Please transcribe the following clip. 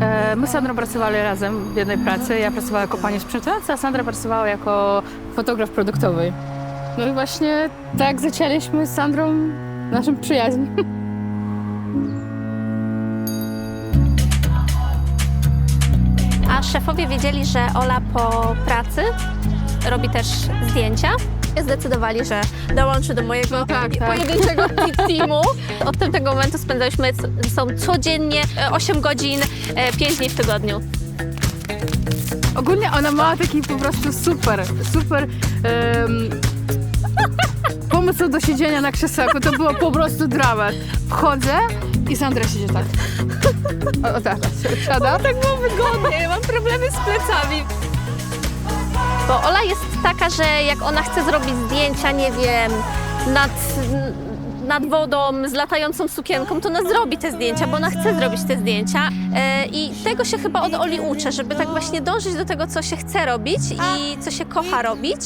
E, My z Sandrą pracowali razem w jednej pracy. Ja pracowała jako pani sprzątająca, a Sandra pracowała jako fotograf produktowy. No i właśnie tak zaczęliśmy z Sandrą naszą przyjaźń. A szefowie wiedzieli, że Ola po pracy robi też zdjęcia. Zdecydowali, że dołączy do mojego tak, tak. pojedynczego teamu. Od tamtego momentu spędzaliśmy ze sobą codziennie e, 8 godzin, 5 dni w tygodniu. Ogólnie ona ma taki po prostu super, super em, pomysł do siedzenia na krzesełku. To było po prostu dramat. Wchodzę i Sandra siedzi tak. O, o tak, siada. Tak było wygodnie, mam problemy z plecami. Bo Ola jest taka, że jak ona chce zrobić zdjęcia, nie wiem, nad, nad wodą, z latającą sukienką, to ona zrobi te zdjęcia, bo ona chce zrobić te zdjęcia. E, I tego się chyba od Oli uczę, żeby tak właśnie dążyć do tego, co się chce robić i co się kocha robić.